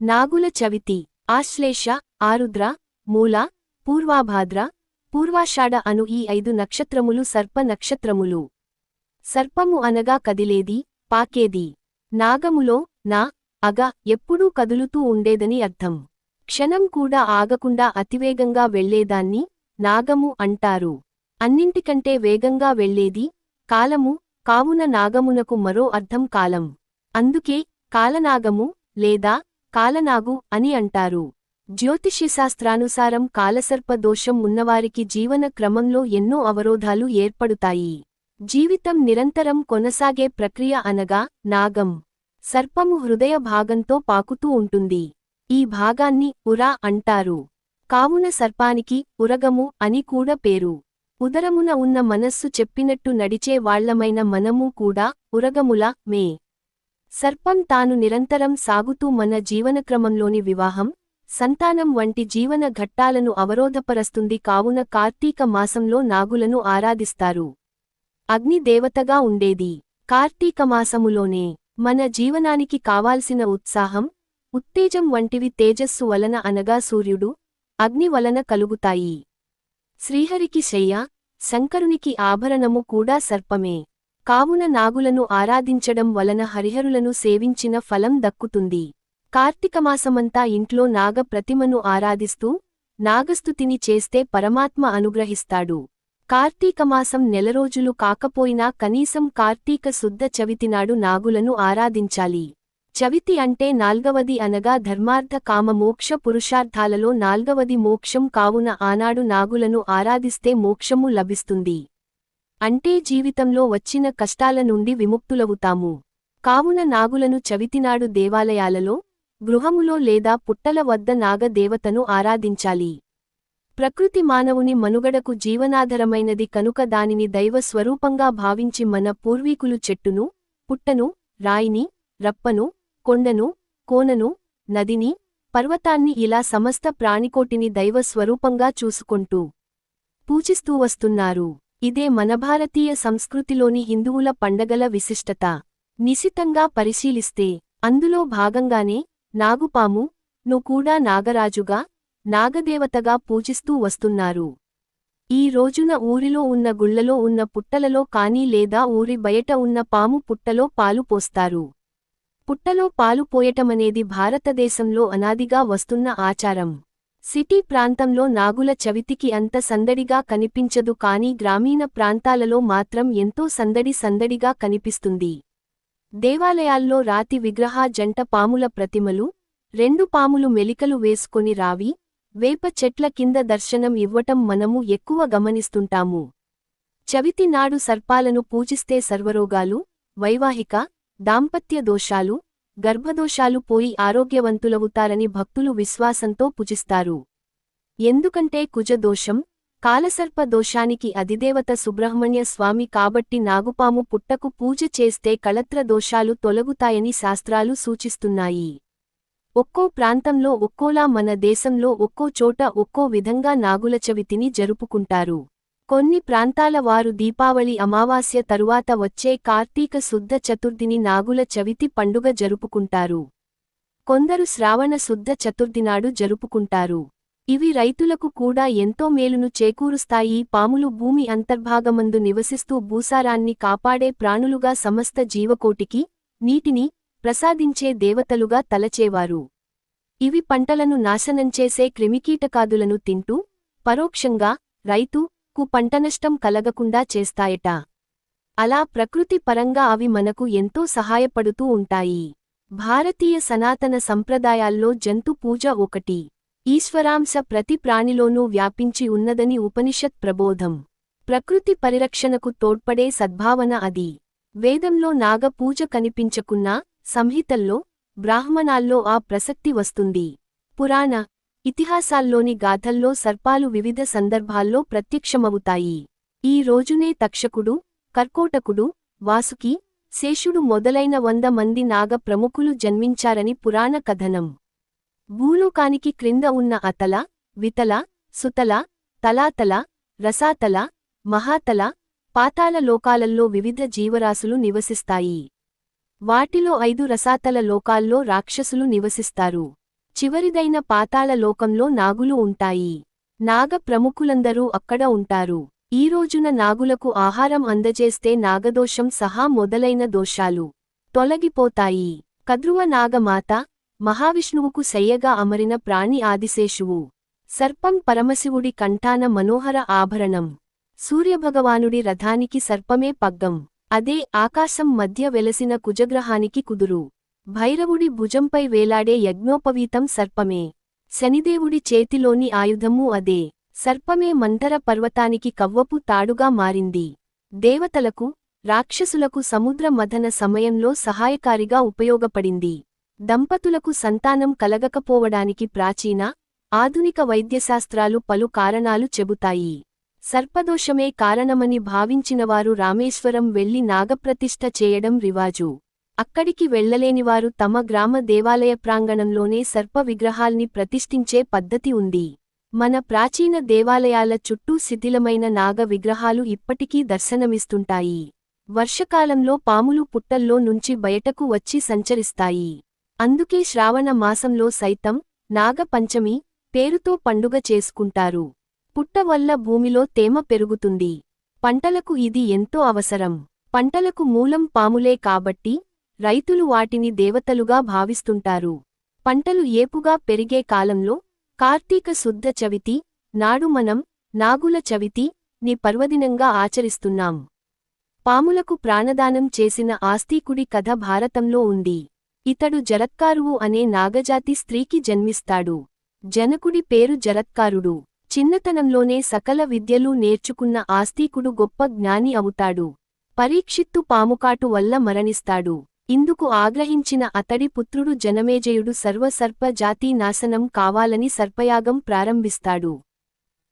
నాగుల చవితి ఆశ్లేష ఆరుద్ర మూల పూర్వాభాద్ర పూర్వాషాఢ అను ఈ ఐదు నక్షత్రములు సర్ప నక్షత్రములు. సర్పము అనగా కదిలేది పాకేది. నాగములో నా అగ ఎప్పుడూ కదులుతూ ఉండేదని అర్థం. క్షణం కూడా ఆగకుండా అతివేగంగా వెళ్ళేదాన్ని నాగము అంటారు. అన్నింటికంటే వేగంగా వెళ్ళేది కాలము కావున నాగమునకు మరో అర్థం కాలం. అందుకే కాలనాగము లేదా కాలనాగు అని అంటారు. జ్యోతిష్యశాస్త్రానుసారం కాలసర్ప దోషం ఉన్నవారికి జీవన క్రమంలో ఎన్నో అవరోధాలు ఏర్పడుతాయి. జీవితం నిరంతరం కొనసాగే ప్రక్రియ అనగా నాగం. సర్పము హృదయ భాగంతో పాకుతూ ఉంటుంది. ఈ భాగాన్ని ఉరా అంటారు. కావున సర్పానికి ఉరగము అని కూడా పేరు. ఉదరమున ఉన్న మనస్సు చెప్పినట్టు నడిచే వాళ్ళమైన మనము కూడా ఉరగముల మే. సర్పం తాను నిరంతరం సాగుతూ మన జీవనక్రమంలోని వివాహం సంతానం వంటి జీవన ఘట్టాలను అవరోధపరస్తుంది కావున కార్తీక మాసంలో నాగులను ఆరాధిస్తారు. అగ్నిదేవతగా ఉండేది. కార్తీక మాసములోనే మన జీవనానికి కావాల్సిన ఉత్సాహం ఉత్తేజం వంటివి తేజస్సు వలన అనగా సూర్యుడు అగ్ని వలన కలుగుతాయి. శ్రీహరికి శయ్య శంకరునికి ఆభరణము కూడా సర్పమే. కావున నాగులను ఆరాధించడం వలన హరిహరులను సేవించిన ఫలం దక్కుతుంది. కార్తీకమాసమంతా ఇంట్లో నాగ ప్రతిమను ఆరాధిస్తూ నాగస్థుతిని చేస్తే పరమాత్మ అనుగ్రహిస్తాడు. కార్తీకమాసం నెలరోజులు కాకపోయినా కనీసం కార్తీక శుద్ధ చవితినాడు నాగులను ఆరాధించాలి. చవితి అంటే నాల్గవది అనగా ధర్మార్థ కామ మోక్ష పురుషార్థాలలో నాల్గవది మోక్షం కావున ఆనాడు నాగులను ఆరాధిస్తే మోక్షము లభిస్తుంది. అంటే జీవితంలో వచ్చిన కష్టాల నుండి విముక్తులవుతాము. కావున నాగులను చవితినాడు దేవాలయాలలో గృహములో లేదా పుట్టల వద్ద నాగదేవతను ఆరాధించాలి. ప్రకృతి మానవుని మనుగడకు జీవనాధారమైనది కనుక దానిని దైవ స్వరూపంగా భావించి మన పూర్వీకులు చెట్టును పుట్టను రాయిని రప్పను కొండను కోనను నదిని పర్వతాన్ని ఇలా సమస్త ప్రాణికోటిని దైవ స్వరూపంగా చూసుకుంటూ పూజిస్తూ వస్తున్నారు. ఇదే మన భారతీయ సంస్కృతిలోని హిందువుల పండగల విశిష్టత. నిశితంగా పరిశీలిస్తే అందులో భాగంగానే నాగుపాము ను కూడా నాగరాజుగా నాగదేవతగా పూజిస్తూ వస్తున్నారు. ఈ రోజున ఊరిలో ఉన్న గుళ్ళలో ఉన్న పుట్టలలో కానీ లేదా ఊరి బయట ఉన్న పాము పుట్టలో పాలు పోస్తారు. పుట్టలో పాలు పోయటమనేది భారతదేశంలో అనాదిగా వస్తున్న ఆచారం. సిటీ ప్రాంతంలో నాగుల చవితికి అంత సందడిగా కనిపించదు కానీ గ్రామీణ ప్రాంతాలలో మాత్రం ఎంతో సందడి సందడిగా కనిపిస్తుంది. దేవాలయాల్లో రాతి విగ్రహ జంట పాముల ప్రతిమలు రెండు పాములు మెలికలు వేసుకొని రావి వేప చెట్ల కింద దర్శనం ఇవ్వటం మనము ఎక్కువ గమనిస్తుంటాము. చవితి నాడు సర్పాలను పూజిస్తే సర్వరోగాలు వైవాహిక దాంపత్య దోషాలు గర్భదోషాలు పోయి ఆరోగ్యవంతులవుతారని భక్తులు విశ్వాసంతో పూజిస్తారు. ఎందుకంటే కుజదోషం కాలసర్ప దోషానికి అధిదేవత సుబ్రహ్మణ్య స్వామి కాబట్టి నాగుపాము పుట్టకు పూజ చేస్తే కళత్ర దోషాలు తొలగుతాయని శాస్త్రాలు సూచిస్తున్నాయి. ఒక్కో ప్రాంతంలో ఒక్కోలా మన దేశంలో ఒక్కో చోట ఒక్కో విధంగా నాగుల చవితిని జరుపుకుంటారు. కొన్ని ప్రాంతాల వారు దీపావళి అమావాస్య తరువాత వచ్చే కార్తీక శుద్ధ చతుర్థిని నాగుల చవితి పండుగ జరుపుకుంటారు. కొందరు శ్రావణ శుద్ధ చతుర్థినాడు జరుపుకుంటారు. ఇవి రైతులకు కూడా ఎంతో మేలును చేకూరుస్తాయి. పాములు భూమి అంతర్భాగమందు నివసిస్తూ భూసారాన్ని కాపాడే ప్రాణులుగా సమస్త జీవకోటికి నీటిని ప్రసాదించే దేవతలుగా తలచేవారు. ఇవి పంటలను నాశనంచేసే క్రిమికీటకాదులను తింటూ పరోక్షంగా రైతు కు పంటనష్టం కలగకుండా చేస్తాయట. అలా ప్రకృతి పరంగా అవి మనకు ఎంతో సహాయపడుతూ ఉంటాయి. భారతీయ సనాతన సంప్రదాయాల్లో జంతు పూజ ఒకటి. ఈశ్వరాంశ ప్రతి ప్రాణిలోనూ వ్యాపించి ఉన్నదని ఉపనిషత్ ప్రబోధం. ప్రకృతి పరిరక్షణకు తోడ్పడే సద్భావన అది. వేదంలో నాగపూజ కనిపించకున్నా సంహితల్లో బ్రాహ్మణాల్లో ఆ ప్రసక్తి వస్తుంది. పురాణ ఇతిహాసాల్లోని గాథల్లో సర్పాలు వివిధ సందర్భాల్లో ప్రత్యక్షమవుతాయి. ఈ రోజునే తక్షకుడు కర్కోటకుడు వాసుకి శేషుడు మొదలైన వంద మంది నాగ ప్రముఖులు జన్మించారని పురాణ కథనం. భూలోకానికి క్రింద ఉన్న అతల వితల సుతల తలాతల రసాతల మహాతల పాతాల లోకాలల్లో వివిధ జీవరాశులు నివసిస్తాయి. వాటిలో ఐదు రసాతల లోకాల్లో రాక్షసులు నివసిస్తారు. చివరిదైన పాతాళ లోకంలో నాగులు ఉంటాయి. నాగ ప్రముఖులందరూ అక్కడ ఉంటారు. ఈ రోజున నాగులకు ఆహారం అందజేస్తే నాగదోషం సహా మొదలైన దోషాలు తొలగిపోతాయి. కద్రువ నాగమాత మహావిష్ణువుకు శయ్యగా అమరిన ప్రాణి ఆదిశేషువు. సర్పం పరమశివుడి కంఠాన మనోహర ఆభరణం. సూర్యభగవానుడి రథానికి సర్పమే పగ్గం. అదే ఆకాశం మధ్య వెలసిన కుజగ్రహానికి కుదురు. భైరవుడి భుజంపై వేలాడే యజ్ఞోపవీతం సర్పమే. శనిదేవుడి చేతిలోని ఆయుధమూ అదే. సర్పమే మంతర పర్వతానికి కవ్వపు తాడుగా మారింది. దేవతలకు రాక్షసులకు సముద్ర మథన సమయంలో సహాయకారిగా ఉపయోగపడింది. దంపతులకు సంతానం కలగకపోవడానికి ప్రాచీన ఆధునిక వైద్యశాస్త్రాలు పలు కారణాలు చెబుతాయి. సర్పదోషమే కారణమని భావించినవారు రామేశ్వరం వెళ్ళి నాగప్రతిష్ఠ చేయడం రివాజు. అక్కడికి వెళ్ళలేనివారు తమ గ్రామ దేవాలయ ప్రాంగణంలోనే సర్ప విగ్రహాల్ని ప్రతిష్ఠించే పద్ధతి ఉంది. మన ప్రాచీన దేవాలయాల చుట్టూ శిథిలమైన నాగ విగ్రహాలు ఇప్పటికీ దర్శనమిస్తుంటాయి. వర్షకాలంలో పాములు పుట్టల్లో నుంచి బయటకు వచ్చి సంచరిస్తాయి. అందుకే శ్రావణ మాసంలో సైతం నాగ పంచమి పేరుతో పండుగ చేసుకుంటారు. పుట్ట వల్ల భూమిలో తేమ పెరుగుతుంది. పంటలకు ఇది ఎంతో అవసరం. పంటలకు మూలం పాములే కాబట్టి రైతులు వాటిని దేవతలుగా భావిస్తుంటారు. పంటలు ఏపుగా పెరిగే కాలంలో కార్తీక శుద్ధ చవితి నాడు మనం నాగుల చవితి ని పర్వదినంగా ఆచరిస్తున్నాం. పాములకు ప్రాణదానం చేసిన ఆస్తికుడి కథ భారతంలో ఉంది. ఇతడు జరత్కారువు అనే నాగజాతి స్త్రీకి జన్మిస్తాడు. జనకుడి పేరు జరత్కారుడు. చిన్నతనంలోనే సకల విద్యలు నేర్చుకున్న ఆస్తికుడు గొప్ప జ్ఞాని అవుతాడు. పరీక్షిత్తు పాముకాటు వల్ల మరణిస్తాడు. ఇందుకు ఆగ్రహించిన అతడి పుత్రుడు జనమేజయుడు సర్వసర్ప జాతీ నాశనం కావాలని సర్పయాగం ప్రారంభిస్తాడు.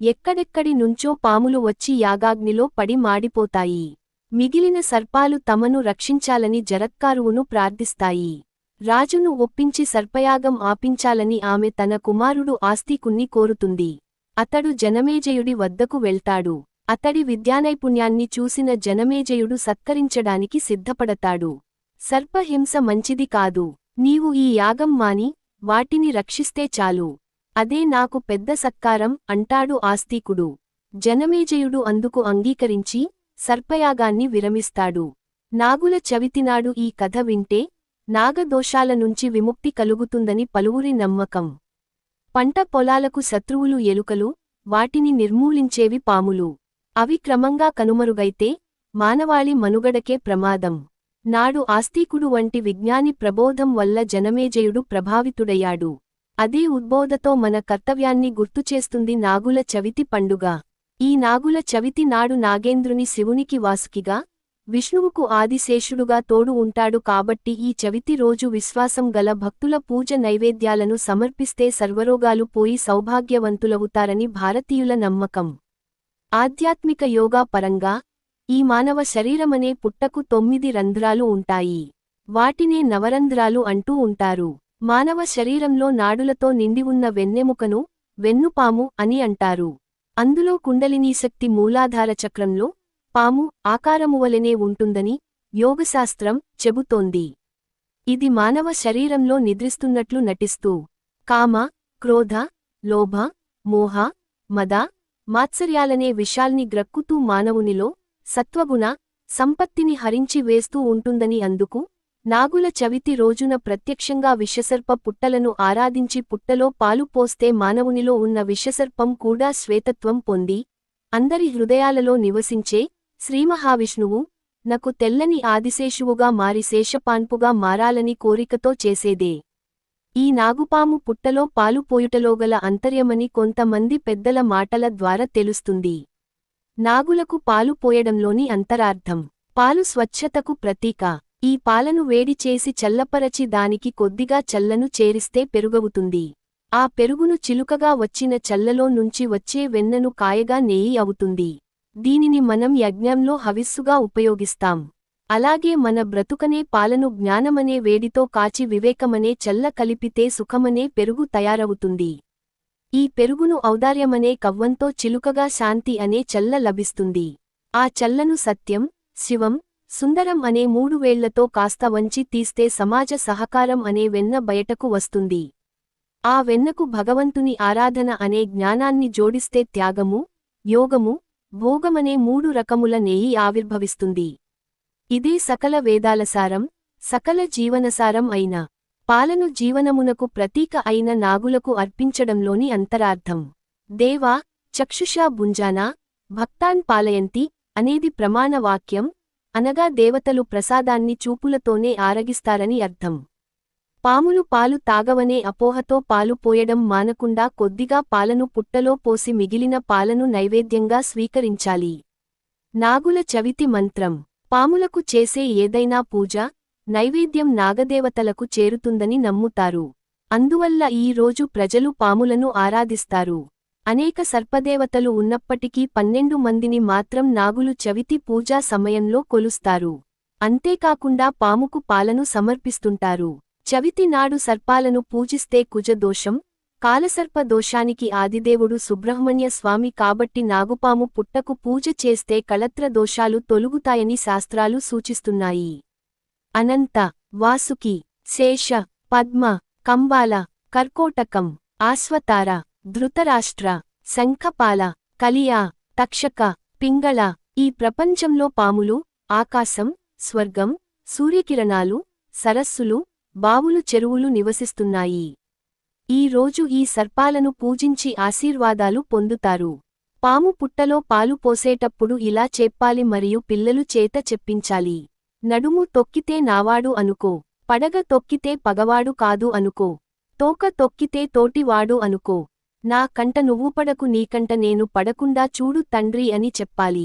ఎక్కడెక్కడి నుంచో పాములు వచ్చి యాగాగ్నిలో పడి మాడిపోతాయి. మిగిలిన సర్పాలు తమను రక్షించాలని జరత్కారువును ప్రార్థిస్తాయి. రాజును ఒప్పించి సర్పయాగం ఆపించాలని ఆమె తన కుమారుడు ఆస్తికుణ్ణి కోరుతుంది. అతడు జనమేజయుడి వద్దకు వెళ్తాడు. అతడి విద్యానైపుణ్యాన్ని చూసిన జనమేజయుడు సత్కరించడానికి సిద్ధపడతాడు. సర్పహింస మంచిది కాదు. నీవు ఈ యాగం మాని వాటిని రక్షిస్తే చాలు. అదే నాకు పెద్ద సత్కారం అంటాడు ఆస్తికుడు. జనమేజయుడు అందుకు అంగీకరించి సర్పయాగాన్ని విరమిస్తాడు. నాగుల చవితినాడు ఈ కథ వింటే నాగదోషాల నుంచి విముక్తి కలుగుతుందని పలువురి నమ్మకం. పంట పొలాలకు శత్రువులు ఎలుకలు వాటిని నిర్మూలించేవి పాములు. అవి క్రమంగా కనుమరుగైతే మానవాళి మనుగడకే ప్రమాదం. నాడు ఆస్తికుడు వంటి విజ్ఞాని ప్రబోధం వల్ల జనమేజయుడు ప్రభావితుడయ్యాడు. అదే ఉద్బోధతో మన కర్తవ్యాన్ని గుర్తుచేస్తుంది నాగుల చవితి పండుగ. ఈ నాగుల చవితి నాడు నాగేంద్రుని శివునికి వాసుకిగా విష్ణువుకు ఆదిశేషుడుగా తోడు ఉంటాడు కాబట్టి ఈ చవితి రోజు విశ్వాసం గల భక్తుల పూజ నైవేద్యాలను సమర్పిస్తే సర్వరోగాలు పోయి సౌభాగ్యవంతులవుతారని భారతీయుల నమ్మకం. ఆధ్యాత్మిక యోగా పరంగా ఈ మానవ శరీరమనే పుట్టకు తొమ్మిది రంధ్రాలు ఉంటాయి. వాటినే నవరంధ్రాలు అంటూ ఉంటారు. మానవ శరీరంలో నాడులతో నిండి ఉన్న వెన్నెముకను వెన్నుపాము అని అంటారు. అందులో కుండలినీశక్తి మూలాధార చక్రంలో పాము ఆకారమువలెనే ఉంటుందని యోగశాస్త్రం చెబుతోంది. ఇది మానవ శరీరంలో నిద్రిస్తున్నట్లు నటిస్తూ కామ క్రోధ లోభ మోహ మద మాత్సర్యాలనే విషాల్ని గ్రక్కుతూ మానవునిలో సత్వగుణ సంపత్తిని హరించి వేస్తూ ఉంటుందని అందుకు నాగుల చవితి రోజున ప్రత్యక్షంగా విషసర్ప పుట్టలను ఆరాధించి పుట్టలో పాలు పోస్తే మానవునిలో ఉన్న విషసర్పం కూడా శ్వేతత్వం పొంది అందరి హృదయాలలో నివసించే శ్రీమహావిష్ణువు నకు తెల్లని ఆదిశేషువుగా మారి శేషపాన్పుగా మారాలని కోరికతో చేసేదే. ఈ నాగుపాము పుట్టలో పాలు పోయుటలోగల అంతర్యమని కొంతమంది పెద్దల మాటల ద్వారా తెలుస్తుంది. నాగులకు పాలు పోయడంలోని అంతరార్థం. పాలు స్వచ్ఛతకు ప్రతీక. ఈ పాలను వేడి చేసి చల్లపరచి దానికి కొద్దిగా చల్లను చేరిస్తే పెరుగవుతుంది. ఆ పెరుగును చిలుకగా వచ్చిన చల్లలో నుంచి వచ్చే వెన్నను కాయగా నేయి అవుతుంది. దీనిని మనం యజ్ఞంలో హవిస్సుగా ఉపయోగిస్తాం. అలాగే మన బ్రతుకనే పాలను జ్ఞానమనే వేడితో కాచి వివేకమనే చల్ల కలిపితే సుఖమనే పెరుగు తయారవుతుంది. ఈ పెరుగును ఔదార్యమనే కవ్వంతో చిలుకగా శాంతి అనే చల్ల లభిస్తుంది. ఆ చల్లను సత్యం శివం సుందరం అనే మూడు వేళ్ళతో కాస్త వంచి తీస్తే సమాజ సహకారం అనే వెన్న బయటకు వస్తుంది. ఆ వెన్నకు భగవంతుని ఆరాధన అనే జ్ఞానాన్ని జోడిస్తే త్యాగము యోగము భోగమనే మూడు రకముల నేయి ఆవిర్భవిస్తుంది. ఇదే సకల వేదాలసారం సకల జీవనసారం అయిన పాలను జీవనమునకు ప్రతీక అయిన నాగులకు అర్పించడంలోని అంతరార్థం. దేవా చక్షుషా భుంజానా భక్తాన్ పాలయంతి అనేది ప్రమాణ వాక్యం అనగా దేవతలు ప్రసాదాన్ని చూపులతోనే ఆరగిస్తారని అర్థం. పాములు పాలు తాగవనే అపోహతో పాలు పోయడం మానకుండా కొద్దిగా పాలను పుట్టలో పోసి మిగిలిన పాలను నైవేద్యంగా స్వీకరించాలి. నాగుల చవితి మంత్రం. పాములకు చేసే ఏదైనా పూజ నైవేద్యం నాగదేవతలకు చేరుతుందని నమ్ముతారు. అందువల్ల ఈ రోజు ప్రజలు పాములను ఆరాధిస్తారు. అనేక సర్పదేవతలు ఉన్నప్పటికీ పన్నెండు మందిని మాత్రం నాగులు చవితి పూజా సమయంలో కొలుస్తారు. అంతేకాకుండా పాముకు పాలను సమర్పిస్తుంటారు. చవితి నాడు సర్పాలను పూజిస్తే కుజదోషం కాలసర్ప దోషానికి ఆదిదేవుడు సుబ్రహ్మణ్య స్వామి కాబట్టి నాగుపాము పుట్టకు పూజ చేస్తే కళత్ర దోషాలు తొలుగుతాయని శాస్త్రాలు సూచిస్తున్నాయి. అనంత వాసుకి శేష పద్మ కంబాల కర్కోటకం ఆశ్వతార ధృతరాష్ట్ర శంఖపాల కలియా తక్షక పింగళ ఈ ప్రపంచంలో పాములు ఆకాశం స్వర్గం సూర్యకిరణాలు సరస్సులు బావులు చెరువులు నివసిస్తున్నాయి. ఈ రోజు ఈ సర్పాలను పూజించి ఆశీర్వాదాలు పొందుతారు. పాము పుట్టలో పాలు పోసేటప్పుడు ఇలా చెప్పాలి మరియు పిల్లలు చేత చెప్పించాలి. నడుము తొక్కితే నావాడు అనుకో పడగ తొక్కితే పగవాడు కాదు అనుకో తోక తొక్కితే తోటివాడు అనుకో నా కంట నువ్వు పడకు నీకంట నేను పడకుండా చూడు తండ్రి అని చెప్పాలి.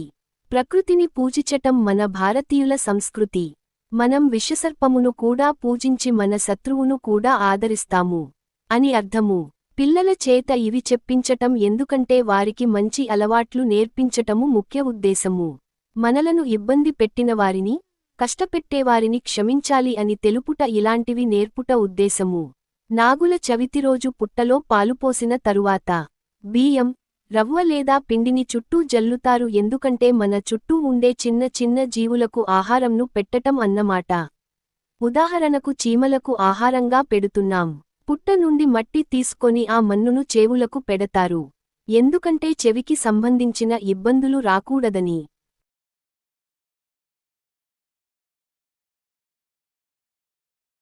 ప్రకృతిని పూజించటం మన భారతీయుల సంస్కృతి. మనం విషసర్పమును కూడా పూజించి మన శత్రువును కూడా ఆదరిస్తాము అని అర్థము. పిల్లల చేత ఇవి చెప్పించటం ఎందుకంటే వారికి మంచి అలవాట్లు నేర్పించటము ముఖ్య ఉద్దేశము. మనలను ఇబ్బంది పెట్టిన వారిని కష్టపెట్టేవారిని క్షమించాలి అని తెలుపుట ఇలాంటివి నేర్పుట ఉద్దేశము. నాగుల చవితిరోజు పుట్టలో పాలుపోసిన తరువాత బియ్యం రవ్వ లేదా పిండిని చుట్టూ జల్లుతారు ఎందుకంటే మన చుట్టూ ఉండే చిన్న చిన్న జీవులకు ఆహారంను పెట్టటం అన్నమాట. ఉదాహరణకు చీమలకు ఆహారంగా పెడుతున్నాం. పుట్ట నుండి మట్టి తీసుకొని ఆ మన్నును చేవులకు పెడతారు. ఎందుకంటే చెవికి సంబంధించిన ఇబ్బందులు రాకూడదని.